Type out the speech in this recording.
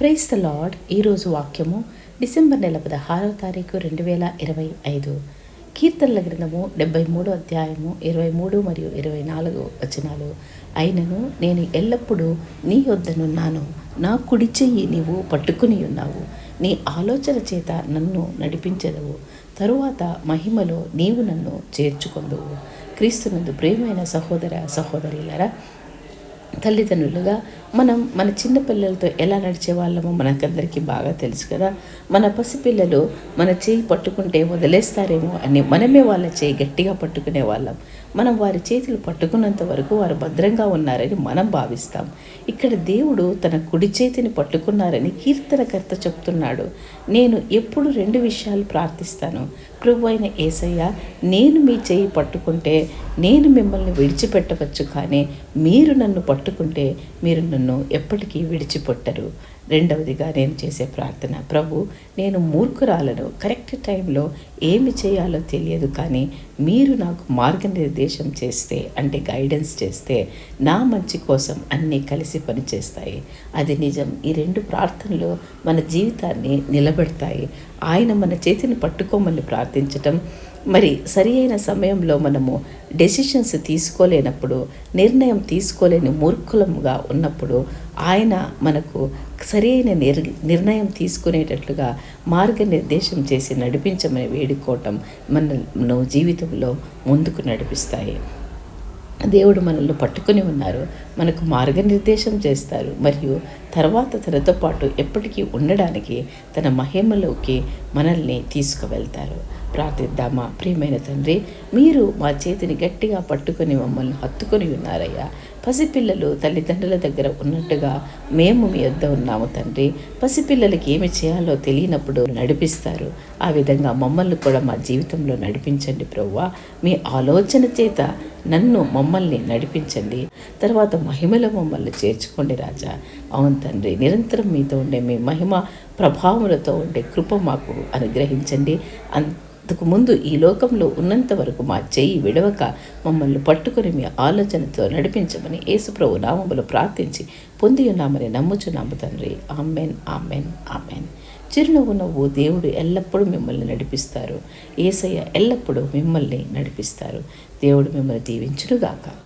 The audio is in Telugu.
ప్రైస్ ద లార్డ్ ఈరోజు వాక్యము డిసెంబర్ నెల పదహారవ తారీఖు రెండు వేల ఇరవై ఐదు. కీర్తనల గ్రంథము డెబ్బై మూడు అధ్యాయము ఇరవై మూడు మరియు ఇరవై నాలుగు వచనాలు. అయినను నేను ఎల్లప్పుడూ నీ వద్దనున్నాను నా కుడి చెయ్యి నీవు పట్టుకుని ఉన్నావు. నీ ఆలోచన చేత నన్ను నడిపించదవు. తరువాత మహిమలో నీవు నన్ను చేర్చుకొందువు. క్రీస్తునందు ప్రేమైన సహోదర సహోదరులరా తల్లిదండ్రులుగా మనం మన చిన్నపిల్లలతో ఎలా నడిచే వాళ్ళమో మనకందరికీ బాగా తెలుసు కదా. మన పసిపిల్లలు మన చేయి పట్టుకుంటే వదిలేస్తారేమో అని మనమే వాళ్ళ చేయి గట్టిగా పట్టుకునే వాళ్ళం. మనం వారి చేతులు పట్టుకున్నంత వరకు వారు భద్రంగా ఉన్నారని మనం భావిస్తాం. ఇక్కడ దేవుడు తన కుడి చేతిని పట్టుకున్నారని కీర్తనకర్త చెప్తున్నాడు. నేను ఎప్పుడు రెండు విషయాలు ప్రార్థిస్తాను. ప్రభు అయిన ఏసయ్య నేను మీ చేయి పట్టుకుంటే నేను మిమ్మల్ని విడిచిపెట్టవచ్చు కానీ మీరు నన్ను పట్టుకుంటే మీరు నన్ను ఎప్పటికీ విడిచిపెట్టరు. రెండవదిగా నేను చేసే ప్రార్థన ప్రభు నేను మూర్ఖురాలను కరెక్ట్ టైంలో ఏమి చేయాలో తెలియదు కానీ మీరు నాకు మార్గనిర్దేశం చేస్తే అంటే గైడెన్స్ చేస్తే నా మంచి కోసం అన్నీ కలిసి పనిచేస్తాయి. అది నిజం. ఈ రెండు ప్రార్థనలు మన జీవితాన్ని నిలబెడతాయి. ఆయన మన చేతిని పట్టుకోమని ప్రార్థించటం మరి సరి అయిన సమయంలో మనము డెసిషన్స్ తీసుకోలేనప్పుడు నిర్ణయం తీసుకోలేని మూర్ఖులముగా ఉన్నప్పుడు ఆయన మనకు సరైన నిర్ నిర్ణయం తీసుకునేటట్లుగా మార్గనిర్దేశం చేసి నడిపించమని వేడుకోవటం మన జీవితంలో ముందుకు నడిపిస్తాయి. దేవుడు మనల్ని పట్టుకుని ఉన్నారు. మనకు మార్గనిర్దేశం చేస్తారు. మరియు తర్వాత తనతో పాటు ఎప్పటికీ ఉండడానికి తన మహిమలోకి మనల్ని తీసుకువెళ్తారు. ప్రార్థిద్దామా? ప్రియమైన తండ్రి మీరు మా చేతిని గట్టిగా పట్టుకొని మమ్మల్ని హత్తుకొని ఉన్నారయ్యా. పసిపిల్లలు తల్లిదండ్రుల దగ్గర ఉన్నట్టుగా మేము మీ వద్ద ఉన్నాము తండ్రి. పసిపిల్లలకి ఏమి చేయాలో తెలియనప్పుడు నడిపిస్తారు. ఆ విధంగా మమ్మల్ని కూడా మా జీవితంలో నడిపించండి ప్రవ్వా. మీ ఆలోచన చేత నన్ను మమ్మల్ని నడిపించండి. తర్వాత మహిమలో మమ్మల్ని చేర్చుకోండి రాజా. అవును తండ్రి నిరంతరం మీతో ఉండే మీ మహిమ ప్రభావములతో ఉండే కృప మాకు అనుగ్రహించండి. అంతకు ముందు ఈ లోకంలో ఉన్నంత వరకు మా చెయ్యి విడవక మమ్మల్ని పట్టుకుని మీ ఆలోచనతో నడిపించమని యేసుప్రభు నామములు ప్రార్థించి పొంది ఉన్నామని నమ్ముచున్నాము తండ్రి. Amen amen amen. చిరునవ్వు నవ్వు దేవుడు ఎల్లప్పుడూ మిమ్మల్ని నడిపిస్తారు. ఏసయ్య ఎల్లప్పుడూ మిమ్మల్ని నడిపిస్తారు. దేవుడు మిమ్మల్ని దీవించునుగాక.